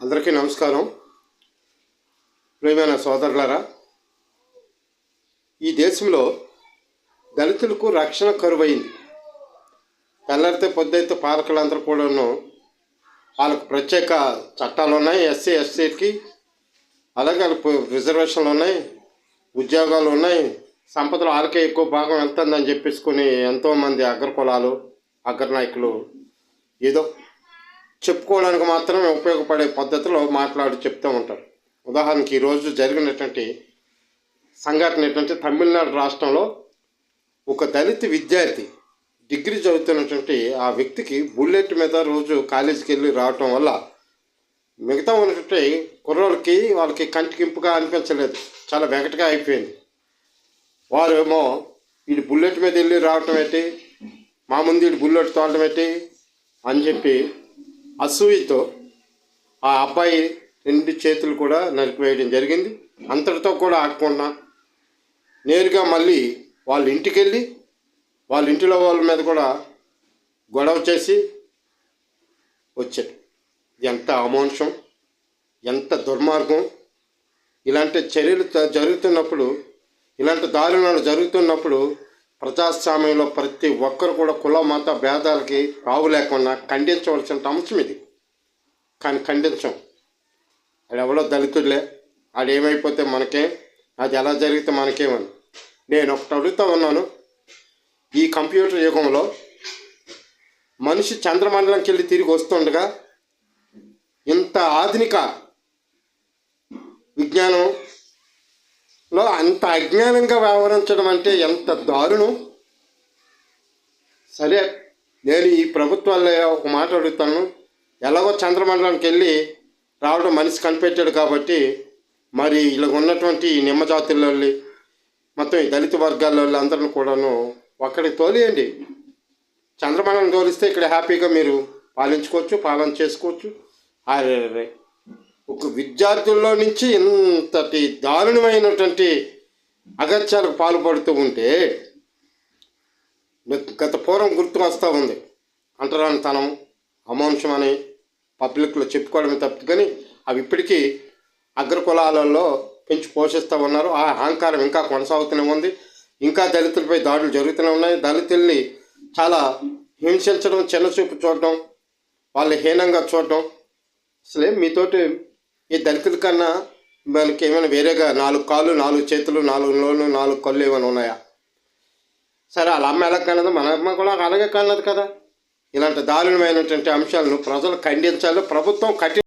అందరికీ నమస్కారం. ప్రియమైన సోదరులారా ఈ దేశంలో దళితులకు రక్షణ కరువైంది. తెల్లరితే పొద్దైతే పాలకులందరూ కూడాను వాళ్ళకు ప్రత్యేక చట్టాలు ఉన్నాయి. ఎస్సీ ఎస్సీకి అలాగే వాళ్ళకు రిజర్వేషన్లు ఉన్నాయి ఉద్యోగాలు ఉన్నాయి. సంపదలు వాళ్ళకే ఎక్కువ భాగం వెళ్తుందని చెప్పేసుకుని ఎంతోమంది అగ్ర అగ్రనాయకులు ఏదో చెప్పుకోవడానికి మాత్రమే ఉపయోగపడే పద్ధతిలో మాట్లాడి చెప్తూ ఉంటారు. ఉదాహరణకి ఈరోజు జరిగినటువంటి సంఘటన ఏంటంటే తమిళనాడు రాష్ట్రంలో ఒక దళిత విద్యార్థి డిగ్రీ చదువుతున్నటువంటి ఆ వ్యక్తికి బుల్లెట్ మీద రోజు కాలేజీకి వెళ్ళి రావటం వల్ల మిగతా ఉన్నటువంటి కుర్రోళ్ళకి వాళ్ళకి కంటికింపుగా అనిపించలేదు. చాలా వెంకటగా అయిపోయింది. వారు ఏమో వీడు బుల్లెట్ మీద వెళ్ళి రావటం ఏంటి? మా ముందు వీడు బుల్లెట్ తోలటం ఏంటి? అని చెప్పి అసూయతో ఆ అబ్బాయి రెండు చేతులు కూడా నరికివేయడం జరిగింది. అంతటితో కూడా ఆగకుండా నేరుగా మళ్ళీ వాళ్ళ ఇంటికి వెళ్ళి వాళ్ళ ఇంటిలో వాళ్ళ మీద కూడా గొడవ చేసి వచ్చాడు. ఎంత అమానుషం ఎంత దుర్మార్గం. ఇలాంటి చర్యలు జరుగుతున్నప్పుడు ఇలాంటి దారుణాలు జరుగుతున్నప్పుడు ప్రజాస్వామ్యంలో ప్రతి ఒక్కరు కూడా కుల మత భేదాలకి రావు లేకుండా ఖండించవలసిన అంశం ఇది. కానీ ఖండించం. అది దళితుడులే దళితులే ఏమైపోతే మనకే అది ఎలా జరిగితే మనకేమని నేను ఒకటి అడుగుతా ఉన్నాను. ఈ కంప్యూటర్ యుగంలో మనిషి చంద్రమండలంకి వెళ్ళి తిరిగి వస్తుండగా ఇంత ఆధునిక విజ్ఞానం అంత అజ్ఞానంగా వ్యవహరించడం అంటే ఎంత దారుణం? సరే నేను ఈ ప్రభుత్వాల్లో ఒక మాట అడుగుతాను. ఎలాగో చంద్రమండలానికి వెళ్ళి రావడం మనిషి కనిపెట్టాడు కాబట్టి మరి ఇలా ఉన్నటువంటి ఈ మొత్తం ఈ దళిత వర్గాల వాళ్ళు అందరిని కూడాను ఒక్కడికి తోలియండి. చంద్రమండలం తోలిస్తే ఇక్కడ హ్యాపీగా మీరు పాలించుకోవచ్చు పాలన చేసుకోవచ్చు. అరే ఒక విద్యార్థుల్లో నుంచి ఇంతటి దారుణమైనటువంటి అగత్యాలకు పాల్పడుతూ ఉంటే గత పూర్వం గుర్తు వస్తూ ఉంది. అంటరానితనం అమాంశం అని పబ్లిక్లో చెప్పుకోవడమే తప్పు కానీ అవి ఇప్పటికీ అగ్రకులాలలో పెంచి పోషిస్తూ ఉన్నారు. ఆ అహంకారం ఇంకా కొనసాగుతూనే ఉంది. ఇంకా దళితులపై దాడులు జరుగుతూనే ఉన్నాయి. దళితుల్ని చాలా హింసించడం చిన్నచూపు చూడడం వాళ్ళు హీనంగా చూడడం. అసలే మీతోటి ఈ దళితుల కన్నా మనకి ఏమైనా వేరేగా నాలుగు కాళ్ళు నాలుగు చేతులు నాలుగు నోళ్ళు నాలుగు కళ్ళు ఏమైనా ఉన్నాయా? సరే వాళ్ళ అమ్మ ఎలా కనదు మన అమ్మ కూడా అలాగే కనదు కదా. ఇలాంటి దారుణమైనటువంటి అంశాలను ప్రజలు ఖండించాలి. ప్రభుత్వం కఠిన